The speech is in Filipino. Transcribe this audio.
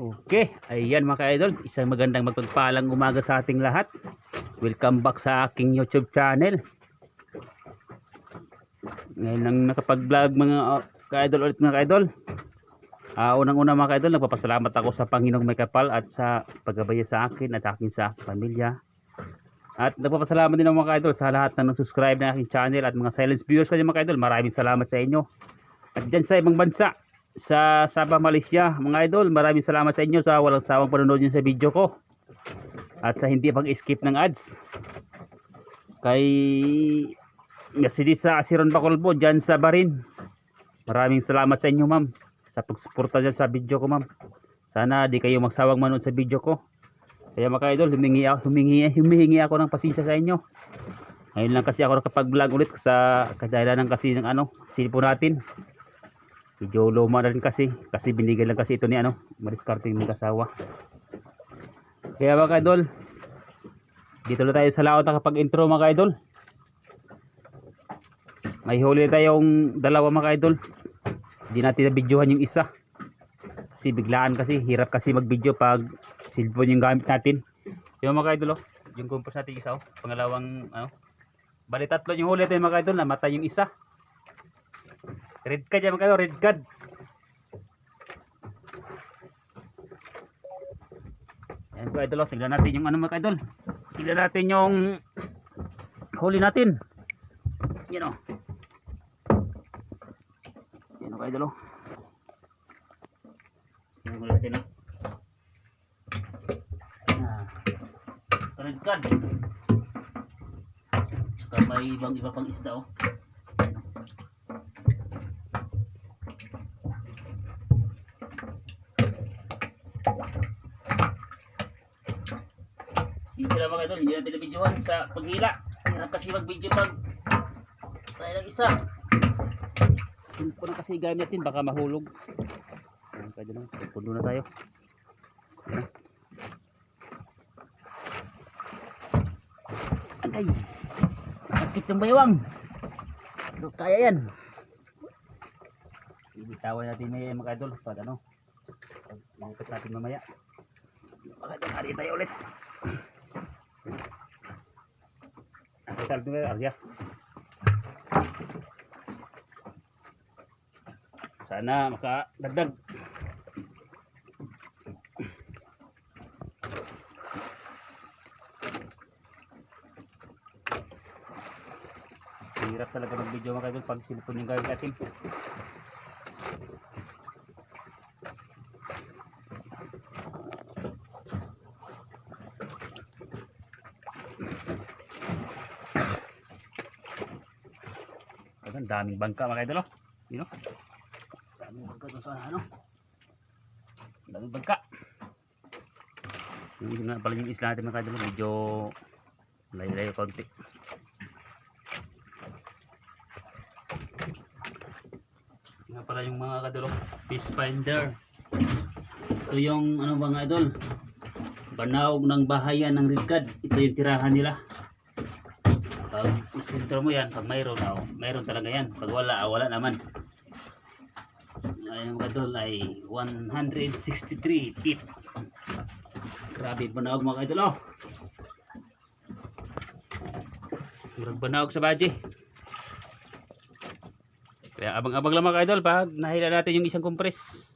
Okay, ayan mga ka-idol, isang magandang magpagpalang umaga sa ating lahat. Welcome back sa aking YouTube channel. Ngayon lang nakapag-vlog mga uh, ka-idol ulit mga ka-idol. Ah, unang-una mga ka-idol, nagpapasalamat ako sa Panginoong May Kapal at sa paggabaya sa akin at aking sa pamilya. At nagpapasalamat din ako mga ka-idol sa lahat na nag-subscribe na aking channel at mga silence viewers ko mga ka-idol. Maraming salamat sa inyo. At dyan sa ibang bansa, sa Sabah, Malaysia, mga idol, maraming salamat sa inyo sa walang sawang panonood nyo sa video ko. At sa hindi pag-skip ng ads. Kay Mercedes sa Asiron Bacolbo, dyan sa Barin. Maraming salamat sa inyo ma'am sa pagsuporta dyan sa video ko ma'am. Sana di kayo magsawang manood sa video ko. Kaya mga idol, humingi, humingi, humihingi ako ng pasensya sa inyo. Ngayon lang kasi ako nakapag-vlog ulit sa kadahilan ng kasi ng ano, cellphone natin. Medyo luma na rin kasi. Kasi binigay lang kasi ito ni ano, mariskarting ng kasawa. Kaya mga idol, dito na tayo sa laot kapag intro mga idol. May huli tayong dalawa mga idol. Hindi natin na videohan yung isa. Kasi biglaan kasi, hirap kasi mag-video pag cellphone yung gamit natin. Yung mga idol, oh, yung compass natin isa, oh, pangalawang, ano, bali tatlo yung huli tayo mga idol, namatay yung isa. Red card yan mga idol, red card. Ayan po idol, oh, tignan natin yung ano mga idol. Tignan natin yung huli natin. Yan o. Yan o idol oh. Yan huli natin oh. Ah. Red card. Saka may ibang iba pang isda oh. Sige sila mga idol, hindi natin na-videohan sa paghila. Kasi mag-video pag tayo lang isa. Cellphone kasi gamit natin, baka mahulog. Ayan ka dyan, pundo na tayo. Ayan. Agay, masakit yung baywang. Pero kaya yan. Ibitawan natin may mga idol pag ano. Ilipit natin mamaya. Hari tayo ulit. Ang total nyo Arya. Sana makadagdag. Hirap talaga mag-video mga kaidol pag cellphone yung gawin natin. Ang daming bangka mga idol, oh. Yun, oh. Daming bangka doon sa ano. Daming bangka. Yung nga pala yung isla natin mga idol, oh. medyo layo-layo konti. Nga pala yung mga kadol, oh. fish finder. Ito yung ano mga idol, banaog ng bahayan ng Rigad. Ito yung tirahan nila isentro mo yan, pag mayroon, oh, mayroon talaga yan. Pag wala, ah, wala naman. Ay, mga idol ay 163 feet. Grabe banaog mga idol, oh. Murag banaog sa baji. Kaya abang-abang lang mga idol pag nahila natin yung isang compress.